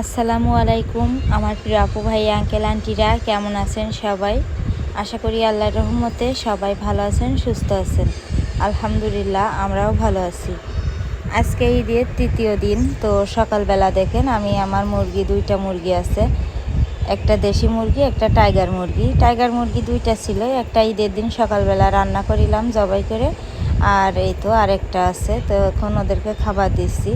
আসসালামু আলাইকুম, আমার প্রিয় আপু ভাই আঙ্কেল আন্টিরা কেমন আছেন সবাই? আশা করি আল্লাহর রহমতে সবাই ভালো আছেন, সুস্থ আছেন। আলহামদুলিল্লাহ, আমরাও ভালো আছি। আজকে ঈদের তৃতীয় দিন, তো সকালবেলা দেখেন আমি আমার মুরগি, দুইটা মুরগি আছে। একটা দেশি মুরগি, একটা টাইগার মুরগি। টাইগার মুরগি দুইটা ছিল, একটা ঈদের দিন সকালবেলা রান্না করিলাম, জবাই করে। আর এই তো আরেকটা আছে, তো এখন ওদেরকে খাবার দিচ্ছি।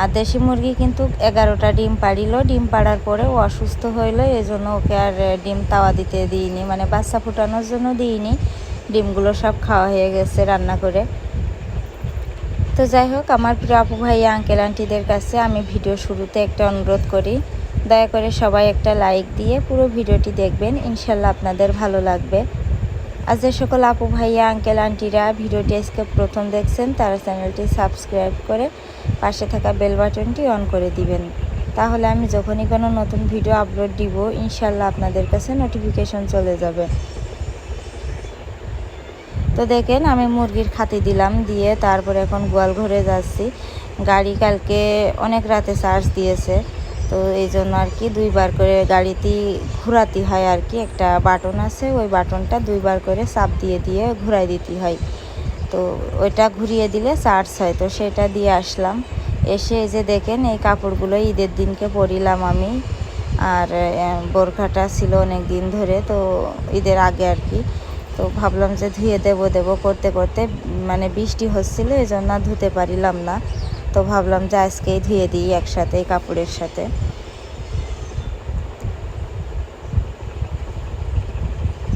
আর দেশি মুরগি কিন্তু এগারোটা ডিম পাড়িল। ডিম পাড়ার পরে ও অসুস্থ হইল এই জন্য ওকে আর ডিম তাওয়া দিতে দিইনি। মানে বাচ্চা ফুটানোর জন্য দিইনি। ডিমগুলো সব খাওয়া হয়ে গেছে রান্না করে। তো যাই হোক, আমার প্রিয় আপু ভাই আঙ্কেল আন্টিদের কাছে আমি ভিডিও শুরুতে একটা অনুরোধ করি। দয়া করে সবাই একটা লাইক দিয়ে পুরো ভিডিওটি দেখবেন। ইনশাল্লাহ আপনাদের ভালো লাগবে। আর যে সকল আপু ভাইয়া আঙ্কেল আন্টিরা ভিডিওটি আজকে প্রথম দেখছেন, তারা চ্যানেলটি সাবস্ক্রাইব করে পাশে থাকা বেল বাটনটি অন করে দিবেন। তাহলে আমি যখনই কোনো নতুন ভিডিও আপলোড দিব ইনশাল্লাহ আপনাদের কাছে নোটিফিকেশন চলে যাবে। তো দেখেন, আমি মুরগির খাতি দিলাম, দিয়ে তারপরে এখন গোয়াল ঘরে যাচ্ছি। গাড়ি কালকে অনেক রাতে চার্জ দিয়েছে, তো এই জন্য আর কি দুইবার করে গাড়িতেই ঘোরাতে হয় আর কি। একটা বাটন আছে, ওই বাটনটা দুইবার করে চাপ দিয়ে দিয়ে ঘুরাই দিতে হয়। তো ওইটা ঘুরিয়ে দিলে চার্জ হয়। তো সেটা দিয়ে আসলাম। এসে এই যে দেখেন, এই কাপড়গুলো ঈদের দিনকে পরিলাম আমি। আর বোরখাটা ছিল অনেক দিন ধরে, তো ঈদের আগে আর কি। তো ভাবলাম যে ধুয়ে দেবো দেবো করতে করতে। মানে বৃষ্টি হচ্ছিল এই জন্য ধুতে পারিলাম না। তো ভাবলাম যে আজকেই ধুয়ে দিই একসাথে কাপড়ের সাথে।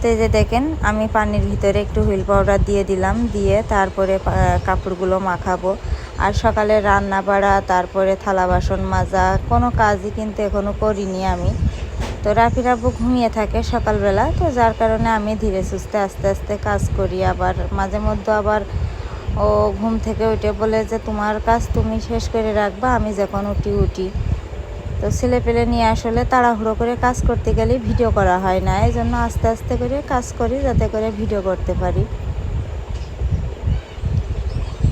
তো যে দেখেন, আমি পানির ভিতরে একটু হুইল পাউডার দিয়ে দিলাম, দিয়ে তারপরে কাপড়গুলো মাখাবো। আর সকালে রান্না বাড়া, তারপরে থালা বাসন মাজা, কোনো কাজই কিন্তু এখনও করিনি আমি। তো রাফি রাব্বু ঘুমিয়ে থাকে সকালবেলা, তো যার কারণে আমি ধীরে সুস্থে আস্তে আস্তে কাজ করি। আবার মাঝে মধ্যে আবার ও ঘুম থেকে উঠে বলে যে, তোমার কাজ তুমি শেষ করে রাখবা, আমি যখন উঠি উঠি। তো ছেলে পেলে নিয়ে আসলে তাড়াহুড়ো করে কাজ করতে গেলে ভিডিও করা হয় না। এই জন্য আস্তে আস্তে করে কাজ করি, যাতে করে ভিডিও করতে পারি।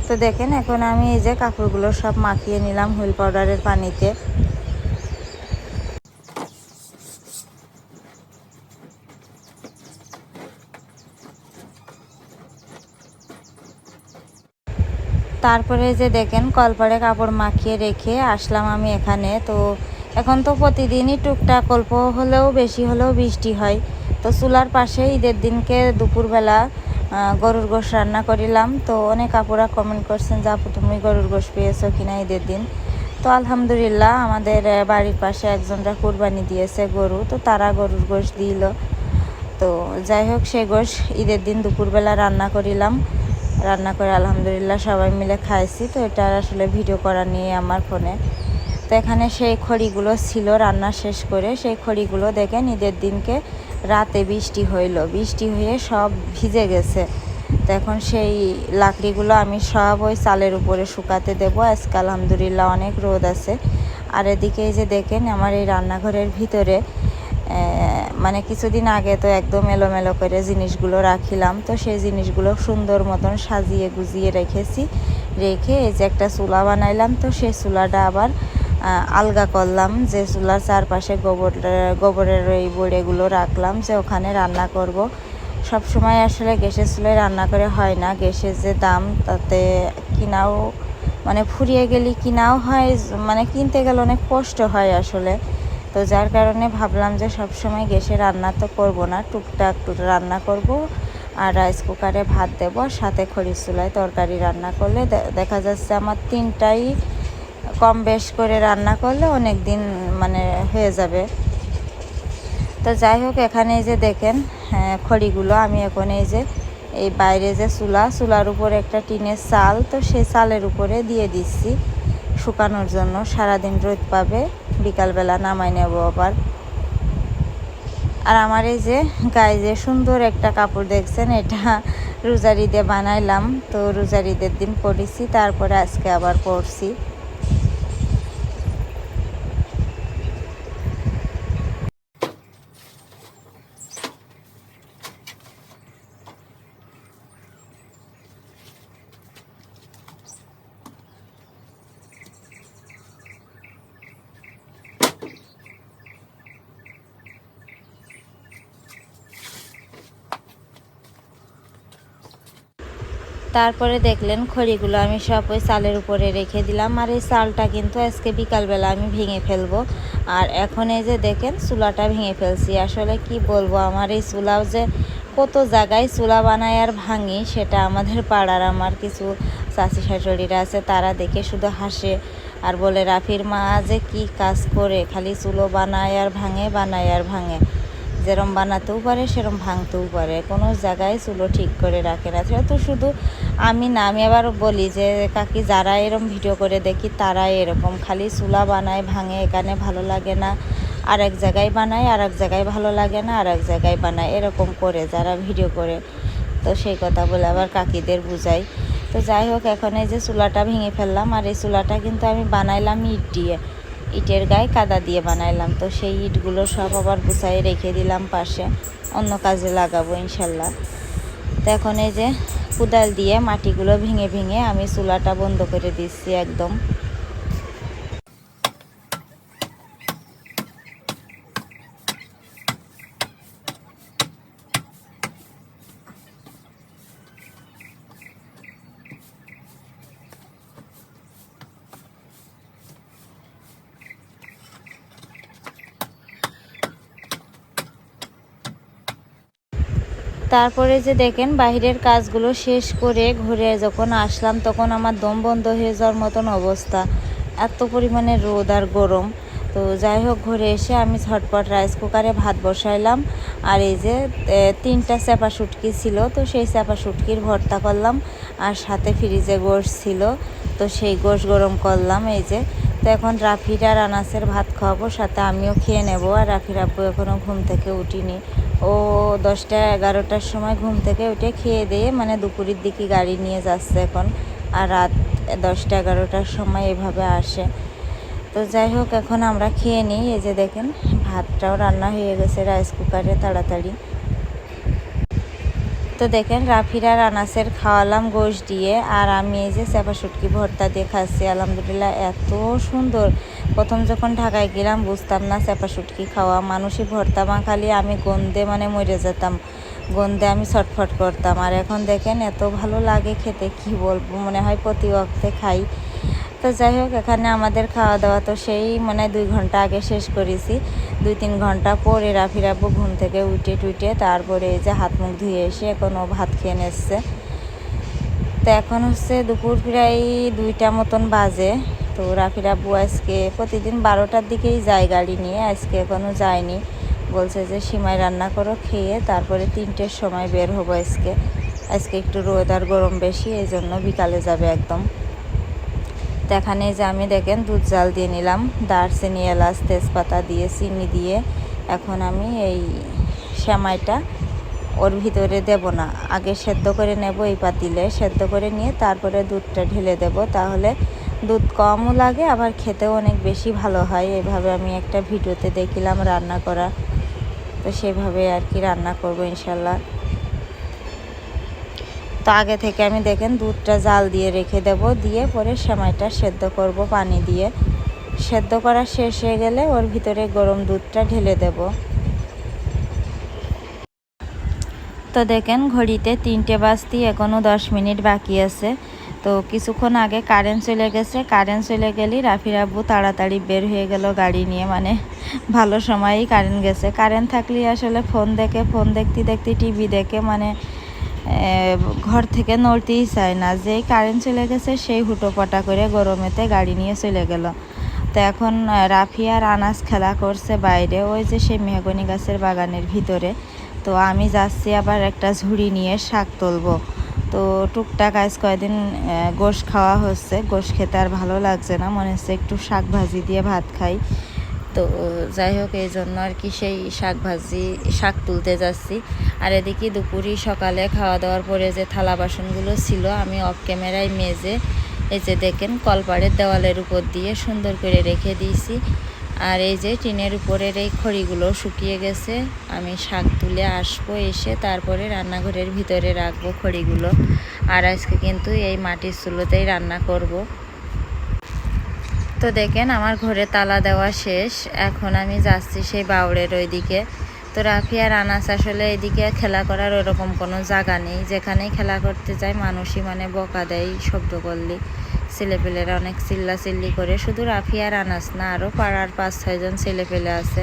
তো দেখেন, এখন আমি এই যে কাপড়গুলো সব মাখিয়ে নিলাম হুইল পাউডারের পানিতে। তারপরে যে দেখেন কলপাড়ে কাপড় মাখিয়ে রেখে আসলাম আমি এখানে। তো এখন তো প্রতিদিনই টুকটাক, অল্প হলেও বেশি হলেও বৃষ্টি হয়। তো চুলার পাশে ঈদের দিনকে দুপুরবেলা গরুর গোশ রান্না করিলাম। তো অনেক আপুরা কমেন্ট করছেন যে, আপু, তুমি গরুর গোশ পেয়েছ কিনা ঈদের দিন? তো আলহামদুলিল্লাহ, আমাদের বাড়ির পাশে একজনরা কুরবানি দিয়েছে গরু। তো তারা গরুর গোশ দিল। তো যাই হোক, সে গোশ ঈদের দিন দুপুরবেলা রান্না করিলাম। রান্না করে আলহামদুলিল্লাহ সবাই মিলে খাইছি। তো এটা আসলে ভিডিও করা নিয়ে আমার ফোনে। তো এখানে সেই খড়িগুলো ছিল রান্না শেষ করে, সেই খড়িগুলো দেখেন ঈদের দিনকে রাতে বৃষ্টি হইল। বৃষ্টি হয়ে সব ভিজে গেছে। তো এখন সেই লাকড়িগুলো আমি সব ওই চালের উপরে শুকাতে দেবো। আজকে আলহামদুলিল্লাহ অনেক রোদ আছে। আর এদিকে যে দেখেন, আমার এই রান্নাঘরের ভিতরে মানে কিছুদিন আগে তো একদম এলোমেলো করে জিনিসগুলো রাখিলাম। তো সেই জিনিসগুলো সুন্দর মতন সাজিয়ে গুজিয়ে রেখেছি। রেখে এই যে একটা চুলা বানাইলাম। তো সেই চুলাটা আবার আলগা করলাম, যে চুলার চারপাশে গোবর গোবরের ওই বড়েগুলো রাখলাম, যে ওখানে রান্না করব। সব সময় আসলে গ্যাসের চুলায় রান্না করে হয় না, গ্যাসের যে দাম, তাতে কিনাও মানে ফুরিয়ে গেলে কিনাও হয় মানে কিনতে গেলে অনেক কষ্ট হয় আসলে। তো যার কারণে ভাবলাম যে সব সময় গ্যাসে রান্না তো করব না, টুকটাক রান্না করব। আর রাইস কুকারে ভাত দেব, সাথে খড়ি চুলায় তরকারি রান্না করলে দেখা যাচ্ছে আমার তিনটাই কম বেশ করে রান্না করলে অনেক দিন মানে হয়ে যাবে। তো যাই হোক এখানে যে দেখেন হ্যাঁ, খড়িগুলো আমি এখন এই যে এই বাইরে যে চুলা চুলার উপরে একটা টিনের চাল তো সেই চালের উপরে দিয়ে দিচ্ছি শুকানোর জন্য। সারাদিন রোদ পাবে বিকালবেলা নামাই নেব আবার। আর আমার এই যে গায়ে যে সুন্দর একটা কাপড় দেখছেন এটা রোজারিদে বানাইলাম। তো রোজারিদের দিন পরেছি তারপরে আজকে আবার পরছি তারপরে দেখলেন খড়িগুলো আমি সব ওই চালের উপরে রেখে দিলাম। আর এই চালটা কিন্তু আজকে বিকালবেলা আমি ভেঙে ফেলব। আর এখন এই যে দেখেন, চুলাটা ভেঙে ফেলছি। আসলে কি বলব, আমার এই চুলাও যে কত জায়গায় চুলা বানায় আর ভাঙি, সেটা আমাদের পাড়ার আমার কিছু চাষি শাশুড়িরা আছে, তারা দেখে শুধু হাসে। আর বলে, রাফির মা যে কি কাজ করে, খালি চুলো বানায় আর ভাঙে, বানায় আর ভাঙে। যেরম বানাতেও পারে, সেরম ভাঙতেও পারে। কোনো জায়গায় চুলো ঠিক করে রাখে না। সেটা তো শুধু আমি না, আমি আবার বলি যে, কাকি যারা এরম ভিডিও করে দেখি, তারাই এরকম। খালি চুলা বানায়, ভাঙে, এখানে ভালো লাগে না। আর এক জায়গায় বানায় আর এক জায়গায় ভালো লাগে না আর এক জায়গায় বানায়। এরকম করে যারা ভিডিও করে। তো সেই কথা বলে আবার কাকিদের বুঝাই। তো যাই হোক, এখন এই যে চুলাটা ভেঙে ফেললাম, আর এই চুলাটা কিন্তু আমি বানাইলাম ইট দিয়ে। ইটের গায়ে কাদা দিয়ে বানাইলাম। তো সেই ইটগুলো সব আবার গুছাই রেখে দিলাম পাশে। অন্য কাজে লাগাবো, ইনশাল্লাহ। তো এখন এই যে কুদাল দিয়ে মাটিগুলো ভেঙে ভেঙে আমি চুলাটা বন্ধ করে দিচ্ছি একদম। তারপরে যে দেখেন বাইরের কাজগুলো শেষ করে ঘুরে যখন আসলাম, তখন আমার দম বন্ধ হয়ে যাওয়ার মতন অবস্থা। এত পরিমাণে রোদ আর গরম। তো যাই হোক, ঘুরে এসে আমি ঝটপট রাইস কুকারে ভাত বসাইলাম। আর এই যে তিনটা চাপা শুটকি ছিল, তো সেই চাপা শুটকির ভর্তা করলাম। আর সাথে ফ্রিজে গোশ ছিল, তো সেই গোশ গরম করলাম এই যে। তো এখন রাফির আর আনাসের ভাত খাওয়াবো, সাথে আমিও খেয়ে নেব। আর রাফির আব্বু এখনও ঘুম থেকে উঠিনি। ও দশটা, এগারোটার সময় ঘুম থেকে উঠে খেয়ে দিয়ে মানে দুপুরের দিকে গাড়ি নিয়ে যাচ্ছে এখন। আর রাত দশটা, এগারোটার সময় এভাবে আসে। তো যাই হোক, এখন আমরা খেয়ে নিই। এই যে দেখেন, ভাতটাও রান্না হয়ে গেছে, রাইস কুকারে তাড়াতাড়ি। তো দেখেন রাফির আনাসের খাওয়ালাম গোশ দিয়ে, আর আমি এই যে চেপা শুটকি ভর্তা দিয়ে খাচ্ছি। আলহামদুলিল্লাহ এত সুন্দর। প্রথম যখন ঢাকায় গেলাম, বুঝতাম না চেপা শুটকি খাওয়া। মানুষই ভর্তা মাখালি আমি গন্ধে মানে মরে যেতাম। গন্ধে আমি ছটফট করতাম। আর এখন দেখেন এত ভালো লাগে খেতে, কি বলব? মনে হয় প্রতি অক্তে খাই। তো যাই হোক, এখানে আমাদের খাওয়া দাওয়া তো সেই মানে দুই ঘণ্টা আগে শেষ করেছি। দুই তিন ঘণ্টা পরে রাফি রাব্বু ঘুম থেকে উঠে টুটে তারপরে এই যে হাত মুখ ধুয়ে এসে এখন ও ভাত খেয়ে নিচ্ছে। তো এখন হচ্ছে দুপুর প্রায় দুইটা মতন বাজে। তো রাফি রাব্বু আজকে প্রতিদিন বারোটার দিকেই যায় গাড়ি নিয়ে, আজকে এখনও যায়নি। বলছে যে সিমাই রান্না করো, খেয়ে তারপরে তিনটের সময় বের হব আজকে। আজকে একটু রোদ আর গরম বেশি, এই জন্য বিকালে যাবে একদম। তো এখানে যে আমি দেখেন দুধ জাল দিয়ে নিলাম, দারচিনি, এলাচ, তেজপাতা দিয়ে, চিনি দিয়ে। এখন আমি এই সেমাইটা ওর ভিতরে দেব না। আগে সেদ্ধ করে নেব এই পাতিলে, সেদ্ধ করে নিয়ে তারপরে দুধটা ঢেলে দেব। তাহলে দুধ কমও লাগে, আবার খেতেও অনেক বেশি ভালো হয়। এভাবে আমি একটা ভিডিওতে দেখিলাম রান্না করা। তো সেভাবে আর কি রান্না করব ইনশাল্লাহ। তো আগে থেকে আমি দেখেন দুধটা জাল দিয়ে রেখে দেব, দিয়ে পরে সেমাইটা সেদ্ধ করব পানি দিয়ে। সেদ্ধ করা শেষ হয়ে গেলে ওর ভিতরে গরম দুধটা ঢেলে দেব। তো দেখেন ঘড়িতে তিনটে বাজতি এখনও দশ মিনিট বাকি আছে। তো কিছুক্ষণ আগে কারেন্ট চলে গেছে কারেন্ট চলে গেলেই রাফির আব্বু তাড়াতাড়ি বের হয়ে গেল গাড়ি নিয়ে মানে ভালো সময়ই কারেন্ট গেছে। কারেন্ট থাকলে আসলে ফোন দেখে ফোন দেখতে দেখতে টিভি দেখে মানে ঘর থেকে নড়তেই চায় না। যেই কারেন্ট চলে গেছে সেই হুটোপাটা করে গরমেতে গাড়ি নিয়ে চলে গেল। তো এখন রাফি আর আনাস খেলা করছে বাইরে ওই যে সেই মেহগনি গাছের বাগানের ভিতরে। তো আমি যাচ্ছি আবার একটা ঝুড়ি নিয়ে শাক তুলবো। তো টুকটাক আজ কয়দিন আহ, গোশ খাওয়া হচ্ছে। গোশ খেতে আর ভালো লাগছে না মনে হচ্ছে একটু শাক ভাজি দিয়ে ভাত খাই। তো যাই হোক, এই জন্য আর কি সেই শাক ভাজি শাক তুলতে যাচ্ছি। আর এদিকে দুপুরই সকালে খাওয়া দাওয়ার পরে যে থালা বাসনগুলো ছিল, আমি অফ ক্যামেরায় মেজে এই যে দেখেন, কলপাড়ের দেওয়ালের উপর দিয়ে সুন্দর করে রেখে দিয়েছি। আর এই যে টিনের উপরের এই খড়িগুলো শুকিয়ে গেছে, আমি শাক তুলে আসব এসে তারপরে রান্নাঘরের ভিতরে রাখব খড়িগুলো। আর আজকে কিন্তু এই মাটির চুলোতেই রান্না করব। তো দেখেন আমার ঘরে তালা দেওয়া শেষ। এখন আমি যাচ্ছি সেই বাউরের ওইদিকে। তো রাফি আর আনাস আসলে এদিকে খেলা করার ওরকম কোনো জায়গা নেই। যেখানেই খেলা করতে যায় মানুষই মানে বকা দেয় শব্দ করলে ছেলেপেলেরা অনেক চিল্লা চিল্লি করে। শুধু রাফি আর আনাস না আরও পাড়ার পাঁচ ছয়জন ছেলেপেলে আছে।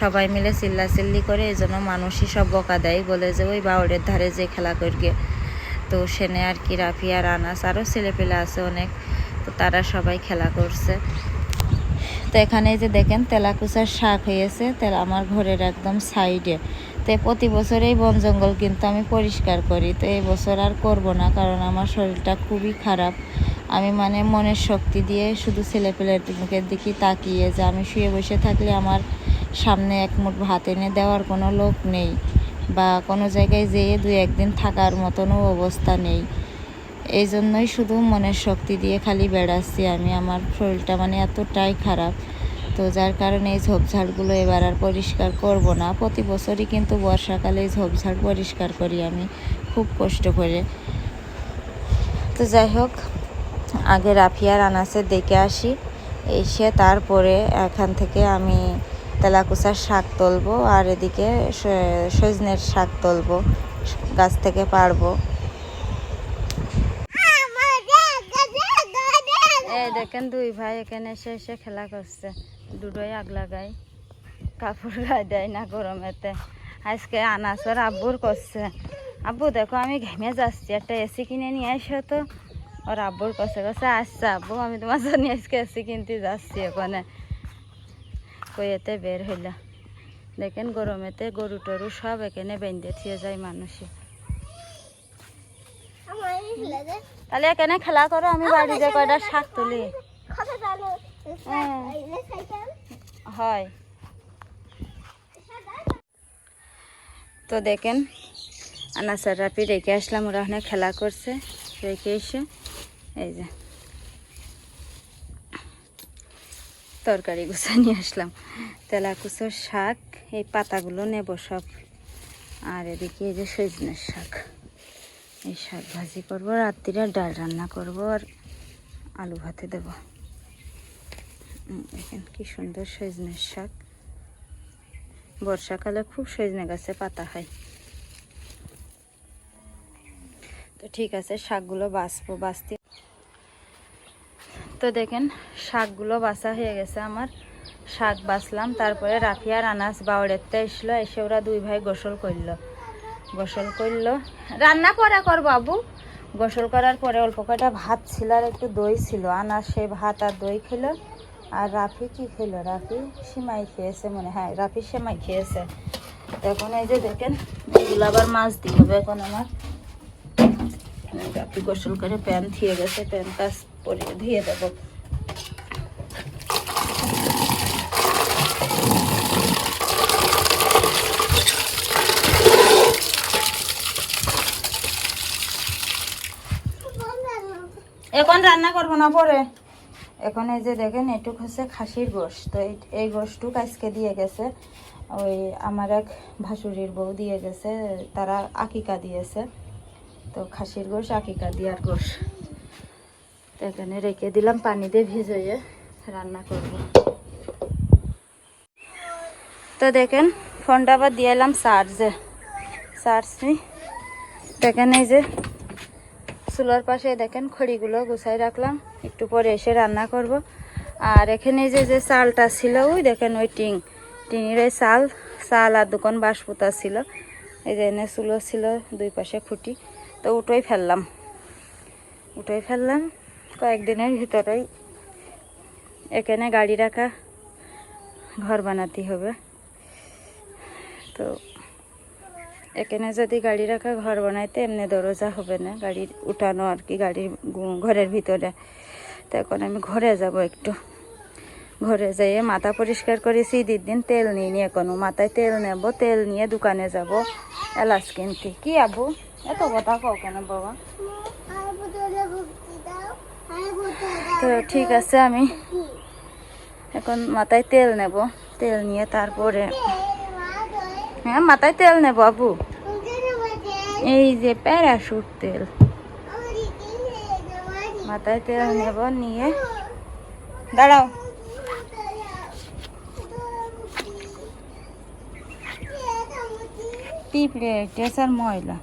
সবাই মিলে চিল্লা চিল্লি করে এই জন্য মানুষই সব বকা দেয়। বলে যে ওই বাউরের ধারে যে খেলা করবে তো সেনে আর কি রাফি আর আনাস। আরও ছেলেপেলে আছে অনেক। তারা সবাই খেলা করছে। তো এখানে যে দেখেন তেলাকুচার শাক হয়েছে, তেলা আমার ঘরের একদম সাইডে। তো প্রতি বছর এই বন জঙ্গল কিন্তু আমি পরিষ্কার করি। তো এই বছর আর করব না, কারণ আমার শরীরটা খুবই খারাপ। আমি মানে মনের শক্তি দিয়ে শুধু ছেলেপেলের মুখের দিকে তাকিয়ে যে আমি শুয়ে বসে থাকলে আমার সামনে এক মুঠ ভাত এনে দেওয়ার কোনো লোক নেই বা কোনো জায়গায় যেয়ে দু একদিন থাকার মতনও অবস্থা নেই। এই জন্যই শুধু মনের শক্তি দিয়ে খালি বেড়াচ্ছি আমি। আমার শরীরটা মানে এতটাই খারাপ। তো যার কারণে এই ঝোপঝাড়গুলো এবার আর পরিষ্কার করব না। প্রতি বছরই কিন্তু বর্ষাকালে এই ঝোপঝাড় পরিষ্কার করি আমি খুব কষ্ট করে। তো যাই হোক, আগে রাফিয়ার আনাসে দেখে আসি। এসে তারপরে এখান থেকে আমি তেলাকুচার শাক তুলবো আর এদিকে সজনের শাক তুলবো, গাছ থেকে পারব এই দেখেন দুই ভাই এখানে এসে এসে খেলা করছে। দুটোই আগ লাগাই কাপড় গায়ে দেয় না গরমেতে। আজকে আনাসর আব্বুর করছে। আব্বু, দেখো আমি ঘেমে যাচ্ছি, একটা এসি কিনে নিয়ে এসো তো। ওর আব্বুর কাছে কাছে আসছে আব্বু, আমি তোমার জন্য আজকে এসি কিনতে যাচ্ছি ওখানে। কইয়েতে বের হইলা। দেখেন গরমেতে গরু টরু সব এখানে বেঁধে থিয়ে যায় মানুষে। তাহলে এখানে খেলা করো আমি বাড়িতে কয়টা শাক তুলি? হয়। তো দেখেন আনাসার রাপি রেখে আসলাম ওরা ওখানে খেলা করছে রেখে এসে এই যে। তরকারি গুছা নিয়ে আসলাম। তেলা কুচোর শাক এই পাতাগুলো নেব সব। আর এদিকে এই যে সজনের শাক। এই শাক ভাজি করব, রাত্রিরে ডাল রান্না করব আর আলু ভাতে দেবো। দেখেন কি সুন্দর সজনের শাক। বর্ষাকালে খুব সজনে গাছে পাতা হয়। তো ঠিক আছে, শাকগুলো বাছবো বাঁচতে। তো দেখেন, শাকগুলো বাছা হয়ে গেছে আমার। শাক বাছলাম তারপরে রাফিয়ার আনাস বাউড়েতে এসলো, এসে ওরা দুই ভাই গোসল করল। গোসল করল। রান্না পরে কর বাবু। গোসল করার পরে অল্প কয়টা ভাত ছিল আর একটু দই ছিল। আনাস সে ভাত আর দই খেলো। আর রাফি কি খেলো? রাফি সিমাই খেয়েছে মনে হয়। রাফি সেমাই খেয়েছে। এখন এই যে দেখেন, এগুলো আবার মাছ দিয়ে হবে এখন আমার। রাফি গোসল করে প্যান ধুয়ে গেছে। প্যান কাজ পরে ধুয়ে দেবো। এখন রান্না করব না পরে। এখন এই যে দেখেন, এটুক হচ্ছে খাসির গোশ। তো এই গোশটুক আজকে দিয়ে গেছে। ওই আমার এক ভাসুরির বউ দিয়ে গেছে, তারা আকিকা দিয়েছে। তো খাসির গোশ, আকিকা দিয়ার গোশ। তো এখানে রেখে দিলাম পানি দিয়ে ভিজিয়ে, রান্না করব। তো দেখেন, ফোনটা আবার দিয়ে এলাম চার্জে চার্জ নেই দেখেন এই যে চুলার পাশে দেখেন খড়িগুলো গুছাই রাখলাম। একটু পরে এসে রান্না করব। আর এখানে যে যে চালটা ছিল, ওই দেখেন ওই টিং টিনের ওই চাল চাল আর দোকান বাঁশপুতা ছিল। এই যে এনে চুলো ছিল দুই পাশে খুঁটি। তো উঠোই ফেললাম। উঠোই ফেললাম। কয়েকদিনের ভিতরেই এখানে গাড়ি রাখা, ঘর বানাতে হবে। তো এখানে যদি গাড়ি রাখা ঘর বানাইতে এমনি দরজা হবে না। গাড়ির উঠানো আর কি গাড়ির ঘরের ভিতরে। তো এখন আমি ঘরে যাব একটু। ঘরে যাইয়ে মাথা পরিষ্কার করেছি ঈদের দিন তেল নিয়ে নিয়ে এখনও। মাথায় তেল নেব, তেল নিয়ে দোকানে যাব। এলাচ কিনতে। কি আবু? এত কথা কও কেন বাবা? তো ঠিক আছে আমি। এখন মাথায় তেল নেব। তেল নিয়ে তারপরে হ্যাঁ মাথায় তেল নেব আবু। এই যে প্যারাশুট তেল। মাথায় তেল নেব নিয়ে। দাঁড়াও। পিঁপড়ে টেসার ময়লা।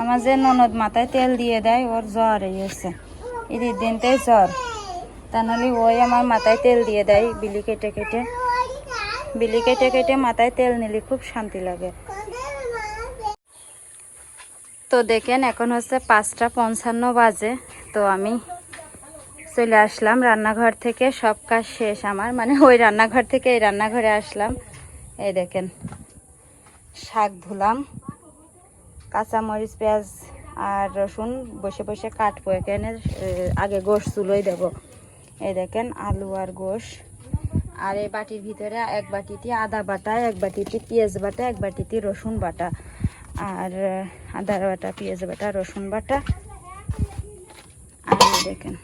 আমার যে ননদ মাথায় তেল দিয়ে দেয় ওর জ্বর এসে ঈদের দিনটাই জ্বর। তা নাহলে ওই আমার মাথায় তেল দিয়ে দেয় বিলি কেটে কেটে। বিলি কেটে কেটে মাথায় তেল নিলে খুব শান্তি লাগে। তো দেখেন, এখন হচ্ছে পাঁচটা পঞ্চান্ন বাজে। তো আমি চলে আসলাম রান্নাঘর থেকে, সব কাজ শেষ আমার। মানে ওই রান্নাঘর থেকে এই রান্নাঘরে আসলাম। এই দেখেন, শাক ধুলাম, কাঁচামরিচ, পেঁয়াজ আর রসুন বসে বসে কাটবো। এখানে আগে গোশ চুলোই দেবো। এই দেখেন আলু আর গোশ। আর এই বাটির ভিতরে এক বাটিতে আদা বাটা, এক বাটিতে পেঁয়াজ বাটা, এক বাটিতে রসুন বাটা। আর আদা বাটা, পেঁয়াজ বাটা, রসুন বাটা। আর দেখেন,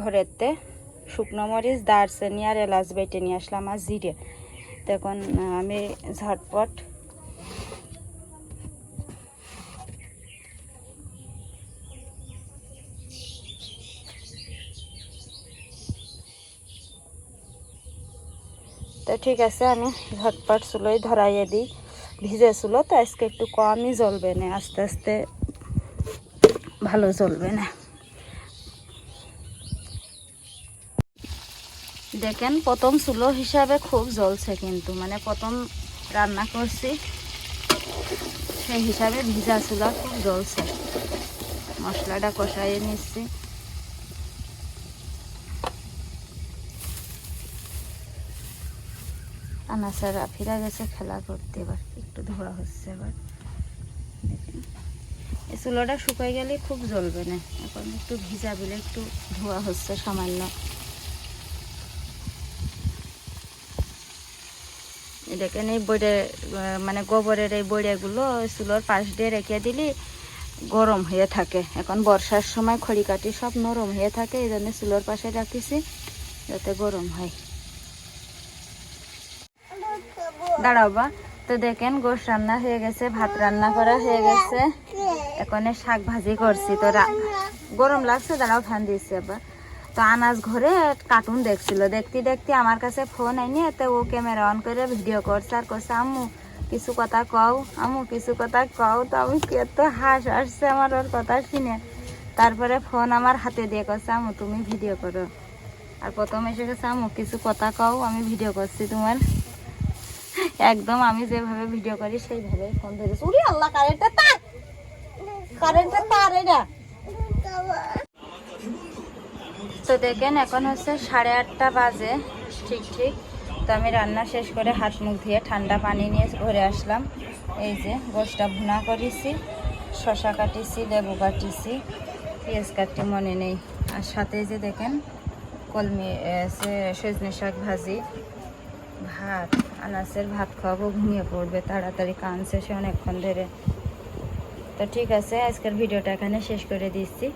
ঘরেতে শুকনো মরিচ, দারচিনি আর এলাচ বেটে নিয়ে আসলাম আর জিরে। তখন আমি ঝটপট তো ঠিক আছে, আমি ঝটপট চুলোই ধরাইয়ে দিই। ভিজে চুলো, তো আজকে একটু কমই জ্বলবে না, আস্তে আস্তে ভালো জ্বলবে না। দেখেন, প্রথম চুলো হিসাবে খুব জ্বলছে কিন্তু মানে প্রথম রান্না করছি, সেই হিসাবে ভিজা চুলা খুব জ্বলছে। মশলাটা কষাইয়ে নিচ্ছি। আনাসারা ফিরা গেছে, খেলা করতে এবার একটু ধোয়া হচ্ছে এবার। এই চুলোটা শুকাই গেলে খুব জ্বলবে না, এখন একটু ভিজা বিলে একটু ধোয়া হচ্ছে সামান্য। দেখেন এই বইটা মানে গোবরের এই বইড়াগুলো চুলোর পাশ দিয়ে রেখে দিলে গরম হয়ে থাকে। এখন বর্ষার সময় খড়ি কাটি সব নরম হয়ে থাকে, এই জন্য চুলোর পাশে রাখিছি, যাতে গরম হয়। দাঁড়াও বা। তো দেখেন গোশ রান্না হয়ে গেছে, ভাত রান্না করা হয়ে গেছে। এখন শাক ভাজি করছি। তো গরম লাগছে, দাঁড়াও ফ্যান দিয়েছি আবার। তো আনাজ ঘরে কার্টুন দেখছিল। দেখতে দেখতে আমার কাছে ফোন আইনি, তো ও ক্যামেরা অন করে ভিডিও করছে আর করছে আম্মু, কিছু কথা কও, আম্মু, কিছু কথা কও। তো আমি কত হাস আসছে আমার ওর কথা শুনে। তারপরে ফোন আমার হাতে দিয়ে করছে আম্মু, তুমি ভিডিও করো। আর প্রথম এসে গেছে, আম্মু, কিছু কথা কও, আমি ভিডিও করছি তোমার। একদম আমি যেভাবে ভিডিও করি, সেইভাবে ফোন ধরেছি উরি আল্লাহ কারেন্টটা তার! কারেন্টটা তার এটা। তো দেখেন, এখন হচ্ছে সাড়ে আটটা বাজে, ঠিক ঠিক। তো আমি রান্না শেষ করে হাত মুখ ধুয়ে ঠান্ডা পানি নিয়ে ঘরে আসলাম। এই যে গোষ্ঠটা ভুনা করেছি শশা কাটিছি, লেবু কাটিছি পেঁয়াজ কাটতে মনে নেই। আর সাথে যে দেখেন, কলমি সজনে শাক ভাজি। ভাত, আনাসের ভাত খাওয়াবো, ঘুমিয়ে পড়বে তাড়াতাড়ি কানছে সে অনেকক্ষণ ধরে। তো ঠিক আছে, আজকের ভিডিওটা এখানে শেষ করে দিচ্ছি।